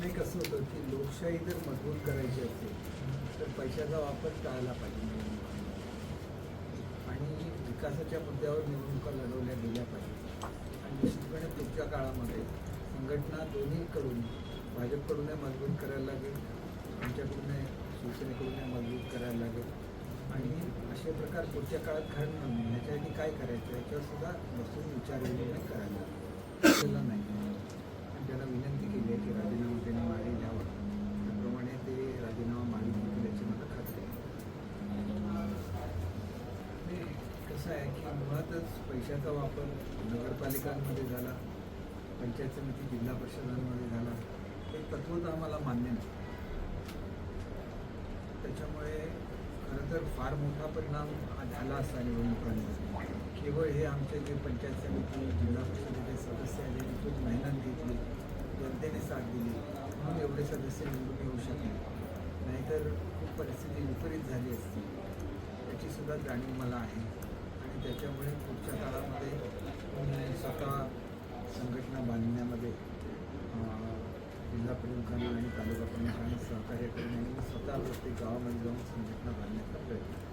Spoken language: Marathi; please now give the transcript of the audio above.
नाही कसं होतं की लोकशाही जर मजबूत करायची असेल तर पैशाचा वापर टाळला पाहिजे. आणि विकासाच्या मुद्द्यावर निवडणुका लढवल्या गेल्या पाहिजे. आणि निश्चितपणे पुढच्या काळामध्ये संघटना दोन्हीकडून भाजपकडूनही मजबूत करायला लागेल आमच्याकडून शिवसेनेकडूनही मजबूत करायला लागेल. आणि असे प्रकार पुढच्या काळात घडणार नाही. ह्याच्यासाठी काय करायचं याच्यावर सुद्धा बसून विचार करायला लागेल. नाही. कसं आहे की मुळातच पैशाचा वापर नगरपालिकांमध्ये झाला पंचायत समिती जिल्हा परिषदांमध्ये झाला हे तत्वत आम्हाला मान्य नाही. त्याच्यामुळे खरं तर फार मोठा परिणाम झाला असता निवडणुकांमध्ये. केवळ हे आमचे जे पंचायत समिती जिल्हा परिषदेचे सदस्य आहेत खूप मेहनत घेतली जनतेने साथ दिली म्हणून एवढे सदस्य निवडून येऊ शकले. नाहीतर खूप परिस्थिती विपरीत झाली असती. याचीसुद्धा जाणीव मला आहे. त्याच्यामुळे पुढच्या काळामध्ये मी स्वतः संघटना बांधण्यामध्ये जिल्हा प्रमुखांना आणि तालुका प्रमुखांना सहकार्य करून आणि स्वतः प्रत्येक गावामध्ये जाऊन संघटना बांधण्याचा प्रयत्न